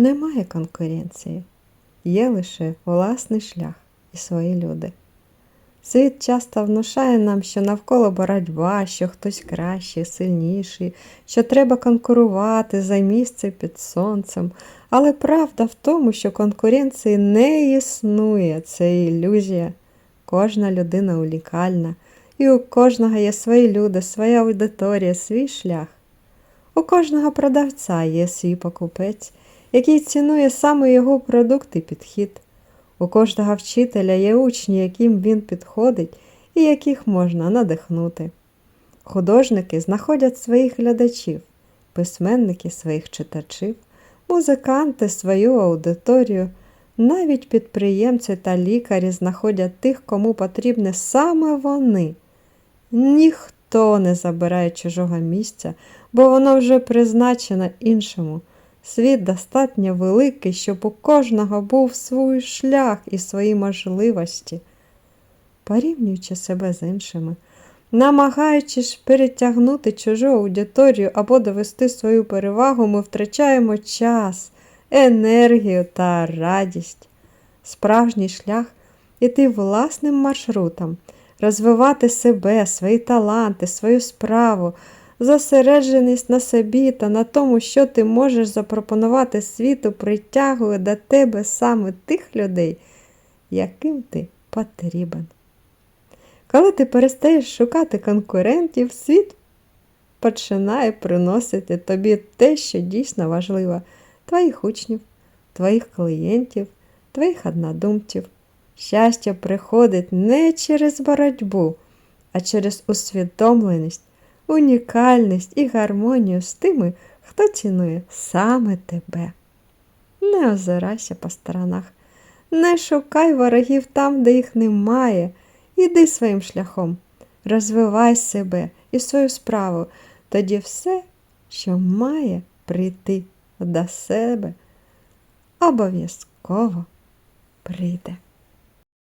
Немає конкуренції, є лише власний шлях і свої люди. Світ часто внушає нам, що навколо боротьба, що хтось кращий, сильніший, що треба конкурувати за місце під сонцем. Але правда в тому, що конкуренції не існує, це ілюзія. Кожна людина унікальна, і у кожного є свої люди, своя аудиторія, свій шлях. У кожного продавця є свій покупець, який цінує саме його продукт і підхід. У кожного вчителя є учні, яким він підходить і яких можна надихнути. Художники знаходять своїх глядачів, письменники своїх читачів, музиканти свою аудиторію, навіть підприємці та лікарі знаходять тих, кому потрібне саме вони. Ніхто не забирає чужого місця, бо воно вже призначено іншому. Світ достатньо великий, щоб у кожного був свій шлях і свої можливості. Порівнюючи себе з іншими, намагаючись перетягнути чужу аудиторію або довести свою перевагу, ми втрачаємо час, енергію та радість. Справжній шлях іти власним маршрутом, розвивати себе, свої таланти, свою справу зосередженість на собі та на тому, що ти можеш запропонувати світу, притягує до тебе саме тих людей, яким ти потрібен. Коли ти перестаєш шукати конкурентів, світ починає приносити тобі те, що дійсно важливо, твоїх учнів, твоїх клієнтів, твоїх однодумців. Щастя приходить не через боротьбу, а через усвідомленість унікальність і гармонію з тими, хто цінує саме тебе. Не озирайся по сторонах, не шукай ворогів там, де їх немає. Іди своїм шляхом, розвивай себе і свою справу, тоді все, що має прийти до себе, обов'язково прийде.